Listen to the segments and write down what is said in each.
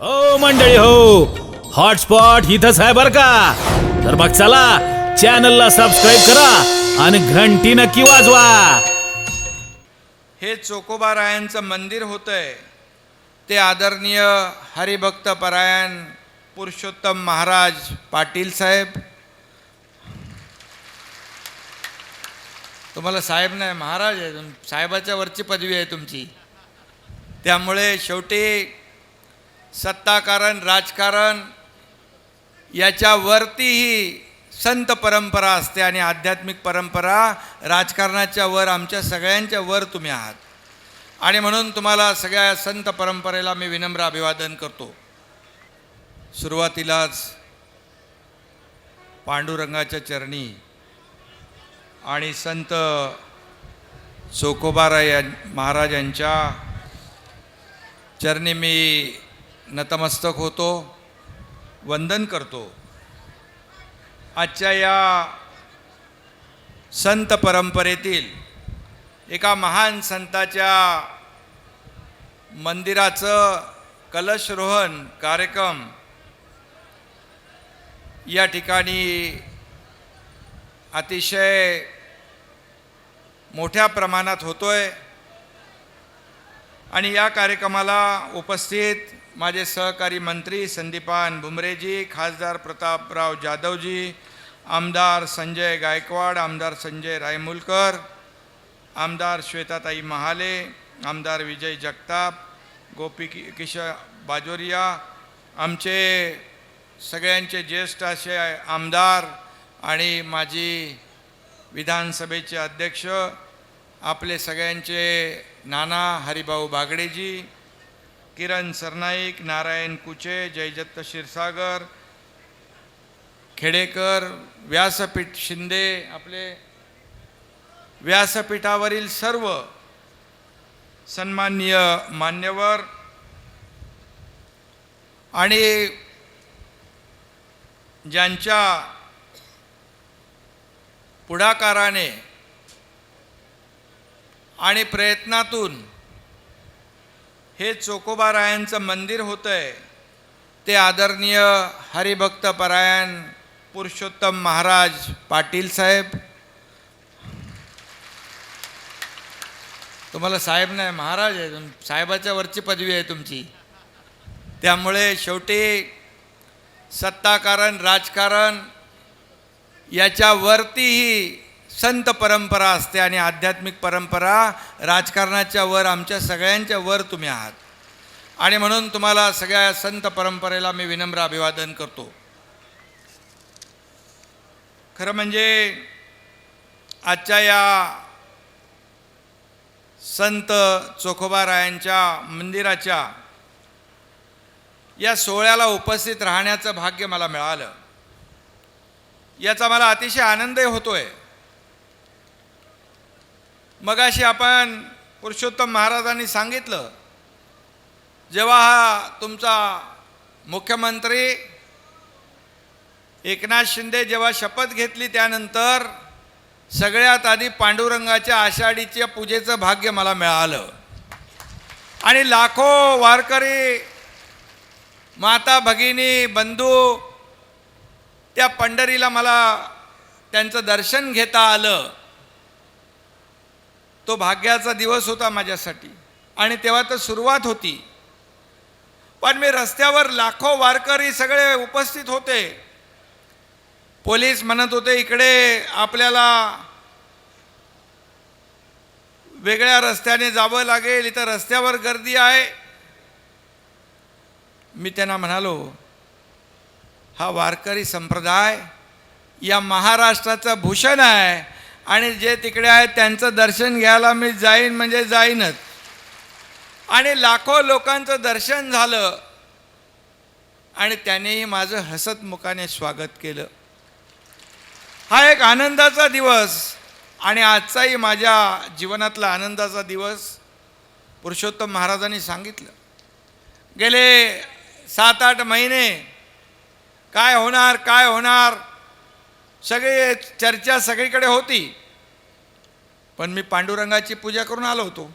हो मंडळी हो. हॉटस्पॉट इथंच आहे बर का? तर मग चला चॅनलला सबस्क्राईब करा आणि घंटी नक्की वाजवा. हे चोकोबारायांचं मंदिर होतंय. ते आदरणीय हरिभक्त परायण पुरुषोत्तम महाराज पाटील साहेब. तुम्हाला साहेब नाही महाराज आहे. साहेबाच्या वरची पदवी आहे तुमची. त्यामुळे शेवटी सत्ताकारण राजकारण याच्यावरतीही संत परंपरा असते आणि आध्यात्मिक परंपरा राजकारणाच्या वर आमच्या सगळ्यांच्या वर तुम्ही आहात. आणि म्हणून तुम्हाला सगळ्या संत परंपरेला मी विनम्र अभिवादन करतो. सुरुवातीलाच पांडुरंगाच्या चरणी आणि संत चोकोबारा या महाराजांच्या चरणी मी नतमस्तक होतो. वंदन करतो. आजच्या या संत परंपरेतील एका महान संताच्या मंदिराचं कलशरोहण कार्यक्रम या ठिकाणी अतिशय मोठ्या प्रमाणात होतोय. आणि या कार्यक्रमाला उपस्थित माझे सहकारी मंत्री संदीपान भुमरेजी खासदार प्रतापराव जाधवजी आमदार संजय गायकवाड आमदार संजय रायमुलकर आमदार श्वेताताई महाले आमदार विजय जगताप गोपी कि किश बाजोरिया आमचे सगळ्यांचे ज्येष्ठ असे आमदार आणि माझी विधानसभेचे अध्यक्ष आपले सगळ्यांचे नाना हरिभाऊ बागडेजी किरण सरनाईक नारायण कुचे जयदत्त क्षीरसागर खेडेकर व्यासपीठ शिंदे आपले व्यासपीठावरील सर्व सन्माननीय मान्यवर आणि ज्यांच्या पुढाकाराने आणि प्रयत्नातून हे चोकोबारायांचं मंदिर होतंय. ते आदरणीय हरिभक्त परायण पुरुषोत्तम महाराज पाटील साहेब. तुम्हाला साहेब नाही महाराज आहे. तुम साहेबाच्या वरची पदवी आहे तुमची. त्यामुळे शेवटी सत्ताकारण राजकारण याच्यावरतीही संत परंपरा असते आणि आध्यात्मिक परंपरा राजकारणाच्या वर आमच्या सगळ्यांच्या वर तुम्ही आहात. आणि म्हणून तुम्हाला सगळ्या संत परंपरेला मी विनम्र अभिवादन करतो. खरं म्हणजे आजच्या या संत चोखोबारायांच्या मंदिराच्या या सोहळ्याला उपस्थित राहण्याचं भाग्य मला मिळालं. याचा मला अतिशय आनंदही होतोय. मगाशी आपण पुरुषोत्तम महाराजांनी सांगितलं जेव्हा हा तुमचा मुख्यमंत्री एकनाथ शिंदे जेव्हा शपथ घेतली त्यानंतर सगळ्यात आधी पांडुरंगाच्या आषाढीच्या पूजेचं भाग्य मला मिळालं. आणि लाखो वारकरी माता भगिनी बंधू त्या पंढरीला मला त्यांचं दर्शन घेता आलं. तो भाग्याचा दिवस होता माझ्यासाठी. आणि तेव्हा तर सुरुवात होती. पण मी रस्त्यावर लाखो वारकरी सगळे उपस्थित होते. पोलीस म्हणत होते इकडे आपल्याला वेगळ्या रस्त्याने जावं लागेल इथं रस्त्यावर गर्दी आहे. मी त्यांना म्हणालो हा वारकरी संप्रदाय या महाराष्ट्राचं भूषण आहे. आणि जे तिकडे आहेत त्यांचं दर्शन घ्यायला मी जाईन म्हणजे जाईनच. आणि लाखो लोकांचं दर्शन झालं. आणि त्यानेही माझं हसत मुखाने स्वागत केलं. हा एक आनंदाचा दिवस आणि आजचाही माझ्या जीवनातला आनंदाचा दिवस पुरुषोत्तम महाराजांनी सांगितलं. गेले सात आठ महिने. काय होणार काय होणार? सगळे चर्चा सगळीकडे होती. पण मी पांडुरंगाची पूजा करून आलो होतो.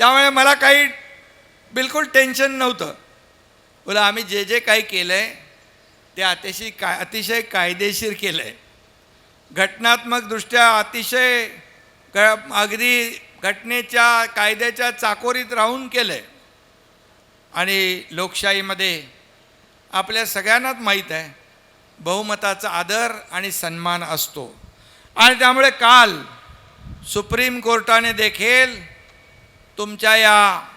त्यामुळे मला काही बिलकुल टेन्शन नव्हतं. बोला आम्ही जे जे काही केलं आहे ते अतिशय काय अतिशय कायदेशीर केलं आहे घटनात्मकदृष्ट्या अतिशय ग अगदी घटनेच्या कायद्याच्या चाकोरीत राहून केलं आहे आणि लोकशाहीमध्ये आपल्या सगळ्यांनाच माहीत आहे. बहुमताचा आदर आणि सन्मान असतो. आणि त्यामुळे काल सुप्रीम कोर्टाने देखील तुमच्या या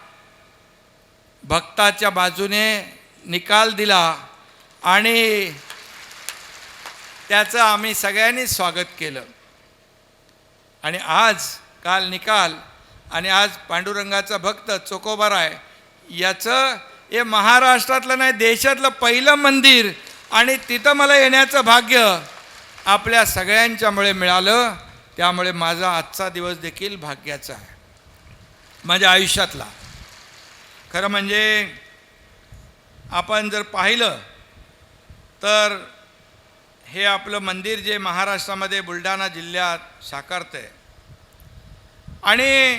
भक्ताच्या बाजूने निकाल दिला आणि त्याचं आम्ही सगळ्यांनी स्वागत केलं. आणि आज काल निकाल आणि आज पांडुरंगाचा भक्त चोकोबार आहे याचं हे महाराष्ट्रातलं नाही देशातलं पहिलं मंदिर. आणि तिथं मला येण्याचं भाग्य आपल्या सगळ्यांच्यामुळे मिळालं. त्यामुळे माझा आजचा दिवस देखील भाग्याचा आहे. माझ्या आयुष्यातला. खरं म्हणजे आपण जर पाहिलं तर हे आपलं मंदिर जे महाराष्ट्रामध्ये बुलढाणा जिल्ह्यात साकारतं आहे आणि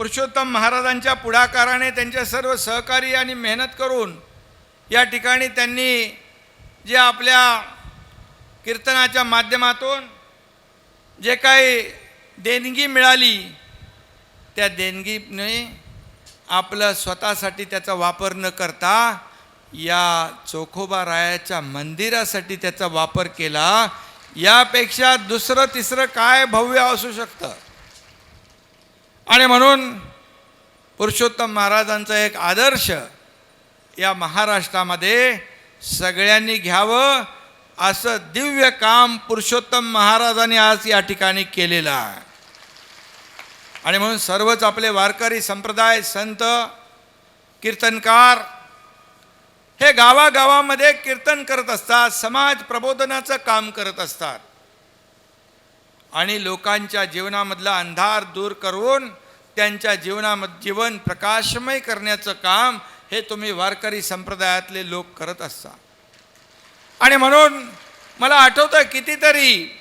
पुरुषोत्तम महाराजांच्या पुढाकाराने त्यांच्या सर्व सहकारी आणि मेहनत करून या ठिकाणी त्यांनी जे आपल्या कीर्तनाच्या माध्यमातून जे काही देणगी मिळाली त्या देणगीने आपलं स्वतःसाठी त्याचा वापर न करता या चोखोबा रायाच्या मंदिरासाठी त्याचा वापर केला. यापेक्षा दुसरं तिसरं काय भव्य असू शकतं? आणि म्हणून पुरुषोत्तम महाराजांचा एक आदर्श या महाराष्ट्रामध्ये सगळ्यांनी घ्यावं असं दिव्य काम पुरुषोत्तम महाराजांनी आज या ठिकाणी केलेलं आहे. आणि म्हणून सर्वच आपले वारकरी संप्रदाय संत कीर्तनकार हे गावागावामध्ये कीर्तन करत असतात समाज प्रबोधनाचं काम करत असतात. आणि लोकांच्या जीवनामधला अंधार दूर करून त्यांच्या जीवनाम जीवन प्रकाशमय करण्याचं काम हे तुम्ही वारकरी संप्रदायातले लोक करत असता. आणि म्हणून मला आठवतं कितीतरी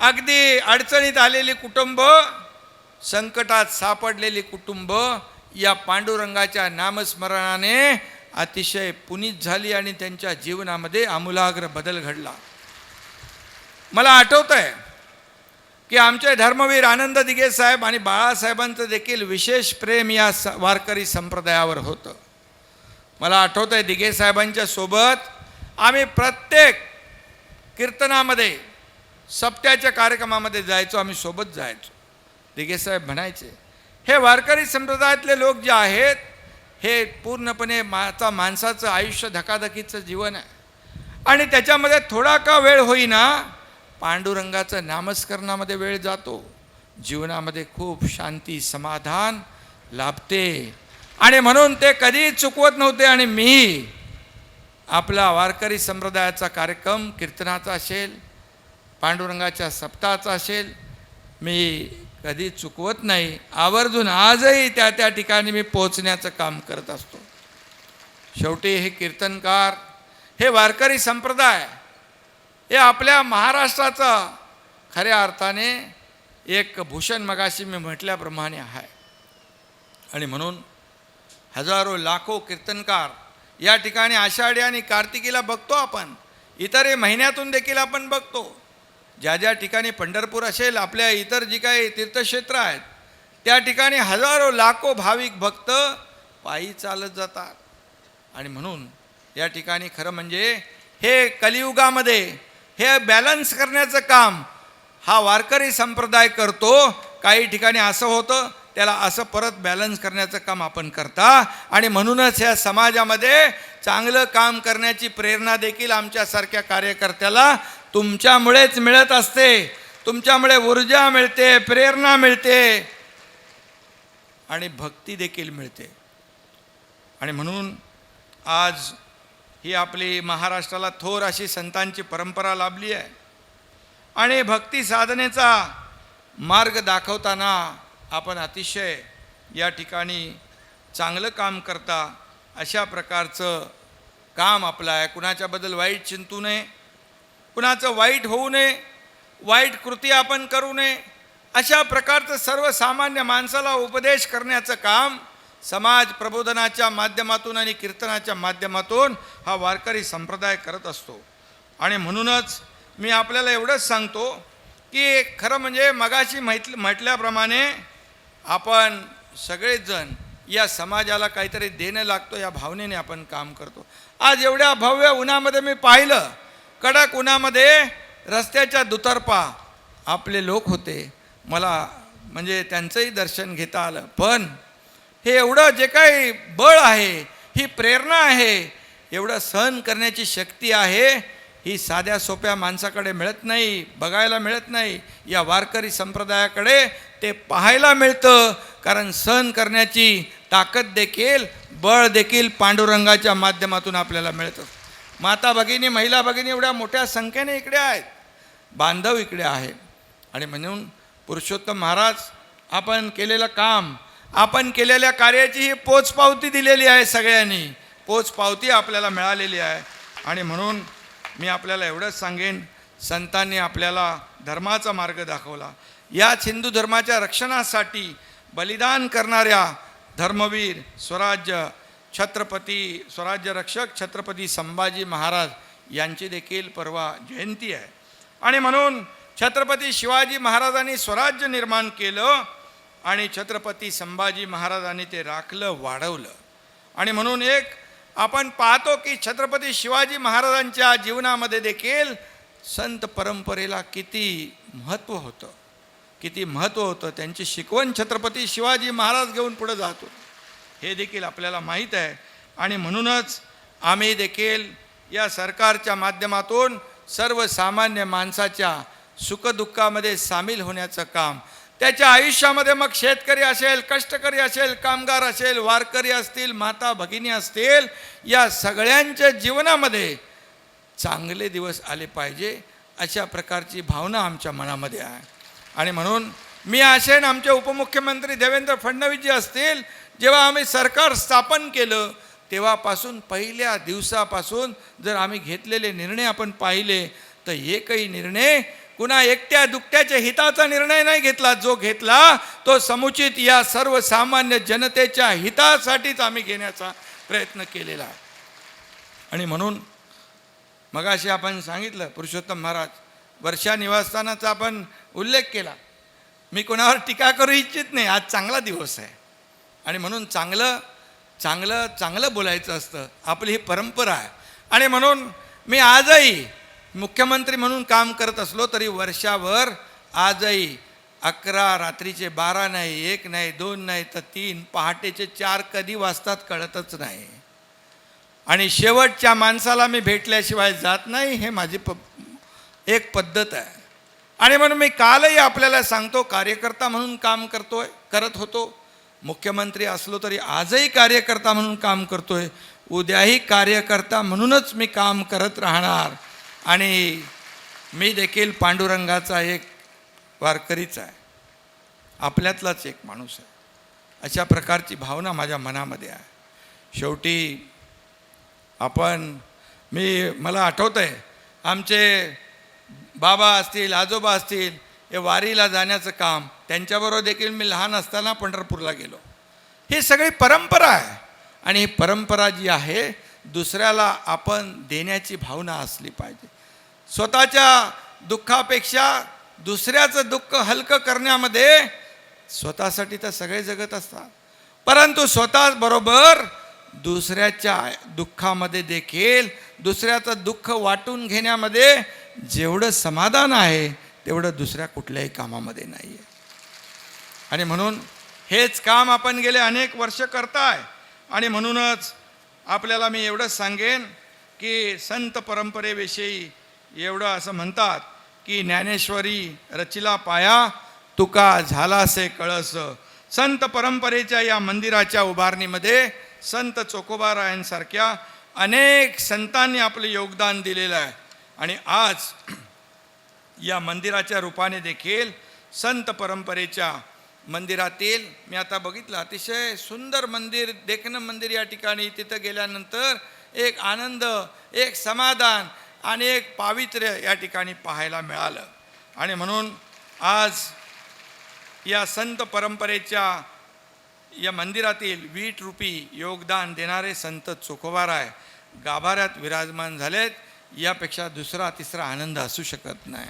अगदी अडचणीत आलेली कुटुंब संकटात सापडलेली कुटुंब या पांडुरंगाच्या नामस्मरणाने अतिशय पुनीत झाली आणि त्यांच्या जीवनामध्ये आमूलाग्र बदल घडला. मला आठवतं आहे की आमचे धर्मवीर आनंद दिघे साहेब आणि बाळासाहेबांचं देखील विशेष प्रेम या स वारकरी संप्रदायावर होतं. मला आठवतं आहे दिघे साहेबांच्या सोबत आम्ही प्रत्येक कीर्तनामध्ये सप्त्याच्या कार्यक्रमामध्ये जायचो आम्ही सोबत जायचो. दिघेसाहेब म्हणायचे हे वारकरी संप्रदायातले लोक जे आहेत हे पूर्णपणे माता माणसाचं आयुष्य धकाधकीचं जीवन आहे. आणि त्याच्यामध्ये थोडा का वेळ होईना पांडुरंगाचं नामस्करणामध्ये वेळ जातो. जीवनामध्ये खूप शांती समाधान लाभते. आणि म्हणून ते कधी चुकवत नव्हते आणि मी आपला वारकरी संप्रदायाचा कार्यक्रम कीर्तनाचा असेल पांडुरंगाच्या सप्ताहाचा असेल मी कधी चुकवत नाही. आवर्जून आजही त्या त्या ठिकाणी मी पोहोचण्याचं काम करत असतो. शेवटी हे कीर्तनकार हे वारकरी संप्रदाय हे आपल्या महाराष्ट्राचा खऱ्या अर्थाने एक भूषण मगाशी मी म्हटल्याप्रमाणे आहे. आणि म्हणून हजारो लाखो कीर्तनकार या ठिकाणी आषाढी आणि कार्तिकीला बघतो आपण. इतरही महिन्यातून देखील आपण बघतो. ज्या ज्या ठिकाणी पंढरपूर असेल आपल्या इतर जी काही तीर्थक्षेत्र आहेत त्या ठिकाणी हजारो लाखो भाविक भक्त पायी चालत जातात. आणि म्हणून या ठिकाणी खरं म्हणजे हे कलियुगामध्ये हे बॅलन्स करण्याचं काम हा वारकरी संप्रदाय करतो. काही ठिकाणी असं होतं त्याला असं परत बॅलन्स करण्याचं काम आपण करता. आणि म्हणूनच या समाजामध्ये चांगलं काम करण्याची प्रेरणा देखील आमच्यासारख्या कार्यकर्त्याला तुमच्यामुळेच मिळत असते. तुमच्यामुळे ऊर्जा मिळते प्रेरणा मिळते. आणि भक्ती देखील मिळते. आणि म्हणून आज ही आपली महाराष्ट्राला थोर अशी संतांची परंपरा लाभली आहे. आणि भक्ती साधनेचा मार्ग दाखवताना आपण अतिशय या ठिकाणी चांगलं काम करता अशा प्रकारचं काम आपलं आहे. कुणाच्याबद्दल वाईट चिंतू नये कुणाचं वाईट होऊ नये वाईट कृती आपण करू नये अशा प्रकारचं सर्वसामान्य माणसाला उपदेश करण्याचं काम समाज प्रबोधनाच्या माध्यमातून आणि कीर्तनाच्या माध्यमातून हा वारकरी संप्रदाय करत असतो. आणि म्हणूनच मी आपल्याला एवढंच सांगतो की खरं म्हणजे मगाशी म्हटलं म्हटल्याप्रमाणे आपण सगळेजण या समाजाला काहीतरी देणं लागतो या भावनेने आपण काम करतो. आज एवढ्या भव्य उन्हामध्ये मी पाहिलं कडक उन्हामध्ये रस्त्याच्या दुतर्पा आपले लोक होते. मला म्हणजे त्यांचंही दर्शन घेता आलं. पण हे एवढं जे काही बळ आहे ही प्रेरणा आहे एवढं सहन करण्याची शक्ती आहे ही साध्या सोप्या माणसाकडे मिळत नाही बघायला मिळत नाही. या वारकरी संप्रदायाकडे ते पाहायला मिळतं कारण सहन करण्याची ताकद देखील बळ देखील पांडुरंगाच्या माध्यमातून आपल्याला मिळतं. माता भगिनी महिला भगिनी एवढ्या मोठ्या संख्येने इकडे आहेत. बांधव इकडे आहे. आणि म्हणून पुरुषोत्तम महाराज आपण केलेलं काम आपण केलेल्या कार्याची ही पोचपावती दिलेली आहे सगळ्यांनी. पोचपावती आपल्याला मिळालेली आहे. आणि म्हणून मी आपल्याला एवढंच सांगेन संतांनी आपल्याला धर्माचा मार्ग दाखवला. याच हिंदू धर्माच्या रक्षणासाठी बलिदान करणाऱ्या धर्मवीर स्वराज्य छत्रपती स्वराज्य रक्षक छत्रपती संभाजी महाराज यांची देखील परवा जयंती आहे. आणि म्हणून छत्रपती शिवाजी महाराजांनी स्वराज्य निर्माण केलं आणि छत्रपती संभाजी महाराजांनी ते राखलं वाढवलं. आणि म्हणून एक आपण पाहतो की छत्रपती शिवाजी महाराजांच्या जीवनामध्ये देखील संत परंपरेला किती महत्त्व होतं. किती महत्त्व होतं त्यांची शिकवण छत्रपती शिवाजी महाराज घेऊन पुढे जात होते. हे देखील आपल्याला माहीत आहे. आणि म्हणूनच आम्ही देखील या सरकारच्या माध्यमातून सर्वसामान्य माणसाच्या सुखदुःखामध्ये सामील होण्याचं काम त्याच्या आयुष्यामध्ये मग शेतकरी असेल कष्टकरी असेल कामगार असेल वारकरी असतील माता भगिनी असतील या सगळ्यांच्या जीवनामध्ये चांगले दिवस आले पाहिजे अशा प्रकारची भावना आमच्या मनामध्ये आहे. आणि म्हणून मी आशेन आमचे उपमुख्यमंत्री देवेंद्र फडणवीसजी असतील जेव्हा आम्ही सरकार स्थापन केलं तेव्हापासून पहिल्या दिवसापासून जर आम्ही घेतलेले निर्णय आपण पाहिले तर एकही निर्णय कुणा एकट्या दुकट्याच्या हिताचा निर्णय नाही घेतला जो घेतला तो समुचित या सर्वसामान्य जनतेच्या हितासाठीच आम्ही घेण्याचा प्रयत्न केलेला आहे. आणि म्हणून मगाशी आपण सांगितलं पुरुषोत्तम महाराज वर्षा निवासस्थानाचा आपण उल्लेख केला. मी कोणावर टीका करू इच्छित नाही आज चांगला दिवस आहे. आणि म्हणून चांगलं चांगलं चांगलं बोलायचं असतं आपली ही परंपरा आहे. आणि म्हणून मी आजही मुख्यमंत्री म्हणून काम करत असलो तरी वर्षावर आजही अकरा रात्रीचे बारा नाही एक नाही दोन नाही तर तीन पहाटेचे चार कधी वाजतात कळतच नाही. आणि शेवटच्या माणसाला मी भेटल्याशिवाय जात नाही हे माझी प एक पद्धत आहे. आणि म्हणून मी कालही आपल्याला सांगतो कार्यकर्ता म्हणून काम करतोय करत होतो. मुख्यमंत्री असलो तरी आजही कार्यकर्ता म्हणून काम करतोय. उद्याही कार्यकर्ता म्हणूनच मी काम करत राहणार. आणि मी देखील पांडुरंगाचा एक वारकरीच आहे. आपल्यातलाच एक माणूस आहे. अशा प्रकारची भावना माझ्या मनामध्ये आहे. शेवटी आपण मी मला आठवतं आहे आमचे बाबा असतील आजोबा असतील हे वारीला जाण्याचं काम त्यांच्याबरोबर देखील मी लहान असताना पंढरपूरला गेलो. ही सगळी परंपरा आहे. आणि ही परंपरा जी आहे दुसऱ्याला आपण देण्याची भावना असली पाहिजे. स्वतःच्या दुःखापेक्षा दुसऱ्याचं दुःख हलकं करण्यामध्ये स्वतःसाठी तर सगळे जगत असतात. परंतु स्वतःबरोबर दुसऱ्याच्या दुःखामध्ये देखील दुसऱ्याचं दुःख वाटून घेण्यामध्ये जेवढं समाधान आहे तेवढं दुसऱ्या कुठल्याही कामामध्ये नाही आहे आणि म्हणून हेच काम आपण गेले अनेक वर्ष करताय. आणि म्हणूनच आपल्याला मी एवढंच सांगेन की संत परंपरेविषयी एवढं असं म्हणतात की ज्ञानेश्वरी रचिला पाया तुका झालासे कळस. संत परंपरेच्या या मंदिराच्या उभारणीमध्ये संत चोकोबारायांसारख्या अनेक संतांनी आपलं योगदान दिलेलं आहे. आणि आज या मंदिराच्या रूपाने देखील संत परंपरेच्या मंदिरातील मी आता बघितलं अतिशय सुंदर मंदिर देखणं मंदिर या ठिकाणी तिथं गेल्यानंतर एक आनंद एक समाधान आणि एक पावित्र्य या ठिकाणी पाहायला मिळालं. आणि म्हणून आज या संत परंपरेच्या या मंदिरातील वीट रूपी योगदान देणारे संत चोखोबाराय गाभाऱ्यात विराजमान झालेत. यापेक्षा दुसरा तिसरा आनंद असू शकत नाही.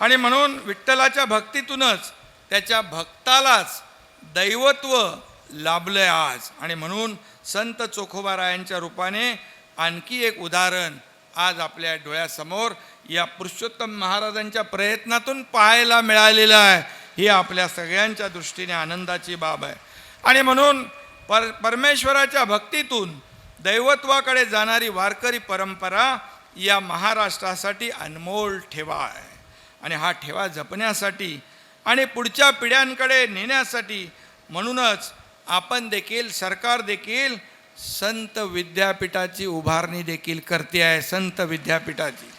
आणि म्हणून विठ्ठलाच्या भक्तीतूनच त्याच्या भक्तालाच दैवत्व लाभलं आज. आणि म्हणून संत चोखोबारायांच्या रूपाने आणखी एक उदाहरण आज आपल्या डोळ्यासमोर या पुरुषोत्तम महाराजांच्या प्रयत्नातून पाहायला मिळालेलं आहे. ही आपल्या सगळ्यांच्या दृष्टीने आनंदाची बाब आहे. आणि म्हणून पर परमेश्वराच्या भक्तीतून दैवत्वाकडे जाणारी वारकरी परंपरा या महाराष्ट्रासाठी अनमोल ठेवा आहे. आणि हा ठेवा जपण्यासाठी आणि पुढच्या पिढ्यांकडे नेण्यासाठी म्हणूनच आपण देखील सरकार देखील संत विद्यापीठाची उभारणी देखील करते आहे संत विद्यापीठाची.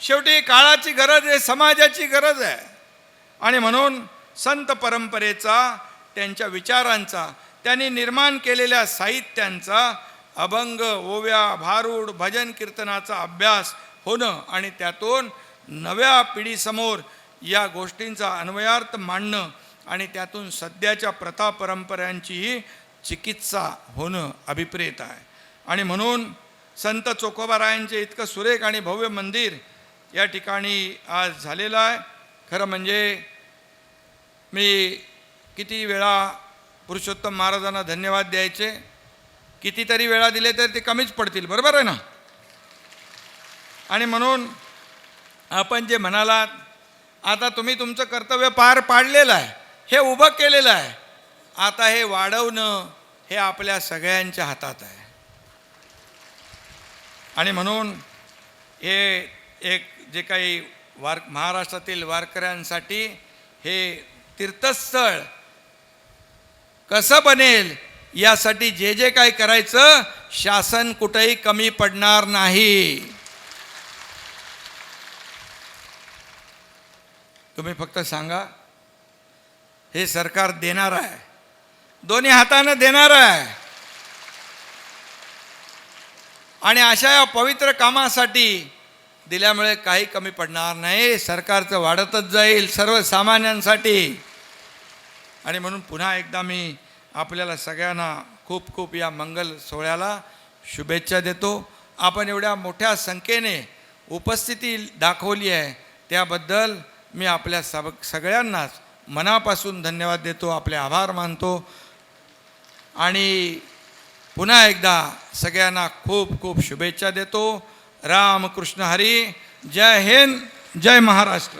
शेवटी काळाची गरज आहे समाजाची गरज आहे. आणि म्हणून संत परंपरेचा त्यांच्या विचारांचा त्यांनी निर्माण केलेल्या साहित्यांचा अभंग ओव्या भारूड भजन कीर्तनाचा अभ्यास होणं आणि त्यातून नव्या पिढीसमोर या गोष्टींचा अन्वयार्थ मांडणं आणि त्यातून सध्याच्या प्रथा परंपरांचीही चिकित्सा होणं अभिप्रेत आहे. आणि म्हणून संत चोकोबारायांचे इतकं सुरेख आणि भव्य मंदिर या ठिकाणी आज झालेलं आहे. खरं म्हणजे मी किती वेळा पुरुषोत्तम महाराजांना धन्यवाद द्यायचे. कितीतरी वेळा दिले तर ते कमीच पडतील बरोबर आहे ना? आणि म्हणून आपण जे म्हणालात आता तुम्ही तुमचं कर्तव्य पार पाडलेलं आहे हे उभं केलेलं आहे. आता हे वाढवणं हे आपल्या सगळ्यांच्या हातात आहे. आणि म्हणून हे एक जे काही वार महाराष्ट्रातील वारकऱ्यांसाठी हे तीर्थस्थळ कसं बनेल यासाठी जे जे काय करायचं शासन कुठेही कमी पडणार नाही. तुम्ही फक्त सांगा हे सरकार देणार आहे. दोन्ही हातानं देणार आहे. आणि अशा या पवित्र कामासाठी दिल्यामुळे काही कमी पडणार नाही. सरकारचं वाढतच जाईल सर्वसामान्यांसाठी. आणि म्हणून पुन्हा एकदा मी आपल्याला सगळ्यांना खूप खूप या मंगल सोहळ्याला शुभेच्छा देतो. आपण एवढ्या मोठ्या संख्येने उपस्थिती दाखवली आहे. त्याबद्दल मी आपल्या सब सगळ्यांनाच मनापासून धन्यवाद देतो. आपले आभार मानतो. आणि पुन्हा एकदा सगळ्यांना खूप खूप शुभेच्छा देतो. रामकृष्ण हरी. जय हिंद जय महाराष्ट्र.